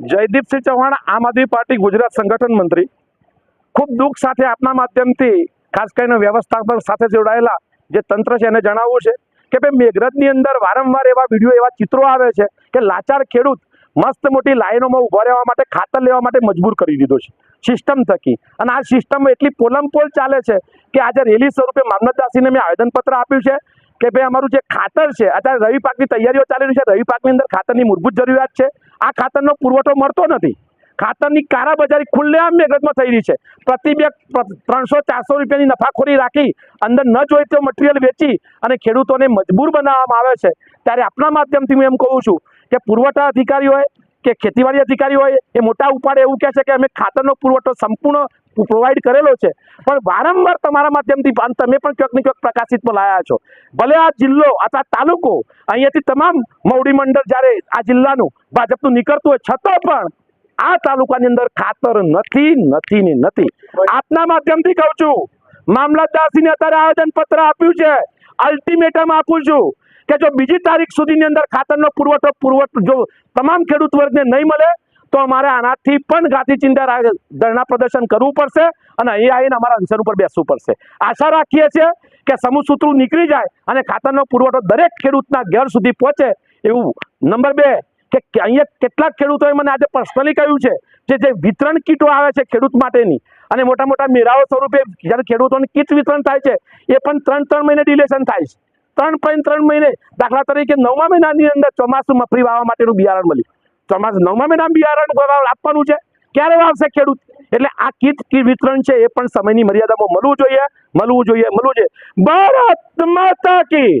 જયદીપસિંહ ચૌહાણ, આમ આદમી પાર્ટી ગુજરાત સંગઠન મંત્રી. ખૂબ દુઃખ સાથે આપના માધ્યમથી, ખાસ કરીને વ્યવસ્થાપન સાથે જોડાયેલા જે તંત્ર છે, એને જણાવવું છે કે ભાઈ મેઘરજની અંદર વારંવાર એવા વીડિયો, એવા ચિત્રો આવે છે કે લાચાર ખેડૂત મસ્ત મોટી લાઈનોમાં ઊભા રહેવા માટે, ખાતર લેવા માટે મજબૂર કરી દીધો છે. સિસ્ટમ થકી. અને આ સિસ્ટમ એટલી પોલમપોલ ચાલે છે કે આજે રેલી સ્વરૂપે મામલતદાસીને મેં આવેદનપત્ર આપ્યું છે કે ભાઈ અમારું જે ખાતર છે, અત્યારે રવિ પાકની તૈયારીઓ ચાલી રહી છે, રવિ પાકની અંદર ખાતરની મૂળભૂત જરૂરિયાત છે. આ ખાતરનો પુરવઠો મળતો નથી. ખાતરની કારાબજારી ખુલ્લેઆમ મેઘરજમાં થઈ રહી છે. પ્રતિ બે ત્રણસો ચારસો રૂપિયાની નફાખોરી રાખી, અંદર ન જોઈ તો મટીરિયલ વેચી અને ખેડૂતોને મજબૂર બનાવવામાં આવે છે. ત્યારે આપણા માધ્યમથી હું એમ કહું છું કે પુરવઠા અધિકારી હોય કે ખેતીવાડી અધિકારી હોય એ મોટા ઉપાડે એવું કહે છે કે અમે ખાતરનો પુરવઠો સંપૂર્ણ પ્રોવાઈડ કરેલો છે. પણ વારંવાર તમારા માધ્યમથી તમે પણ ક્યાંક ને ક્યાંક પ્રકાશિતમાં લાયા છો. ભલે આ જિલ્લો અથવા તાલુકો, અહીંયાથી તમામ મવડી મંડળ જ્યારે આ જિલ્લાનું ભાજપનું નીકળતું હોય, છતાં પણ આ તાલુકાની અંદર ખાતર નથી નથી ને નથી. આપના માધ્યમથી કહું છું મામલતદારસિંહને અત્યારે આવેદન પત્ર આપ્યું છે. અલ્ટિમેટમ આપું છું. કે જો બીજી તારીખ સુધીની અંદર ખાતરનો પુરવઠો પુરવઠો જો તમામ ખેડૂત વર્ગને નહીં મળે, તો અમારે આનાથી પણ ગાંધી ચિંતા ધરણા પ્રદર્શન કરવું પડશે અને અહીં આવીને અમારા અનશન ઉપર બેસવું પડશે. આશા રાખીએ છીએ કે સમૂહ સૂત્રો નીકળી જાય અને ખાતરનો પુરવઠો દરેક ખેડૂતના ઘર સુધી પહોંચે એવું નંબર બે, કે કે અહીંયા કેટલાક ખેડૂતોએ મને આજે પર્સનલી કહ્યું છે જે જે વિતરણ કીટો આવે છે ખેડૂત માટેની, અને મોટા મોટા મેળાઓ સ્વરૂપે જ્યારે ખેડૂતોને કીટ વિતરણ થાય છે, એ પણ ત્રણ ત્રણ મહિને ડિલેશન થાય છે. ત્રણ પોઈન્ટ ત્રણ મહિને દાખલા તરીકે નવમા મહિનાની અંદર ચોમાસુમાં મફરી વાવવા માટેનું બિયારણ મળ્યું. ચોમાસું નવમા મહિનામાં બિયારણ આપવાનું છે. ક્યારે વાવશે ખેડૂત? એટલે આ કીટ વિતરણ છે એ પણ સમયની મર્યાદામાં મળવું જોઈએ મળવું જોઈએ મળવું જોઈએ. ભારત માતા કી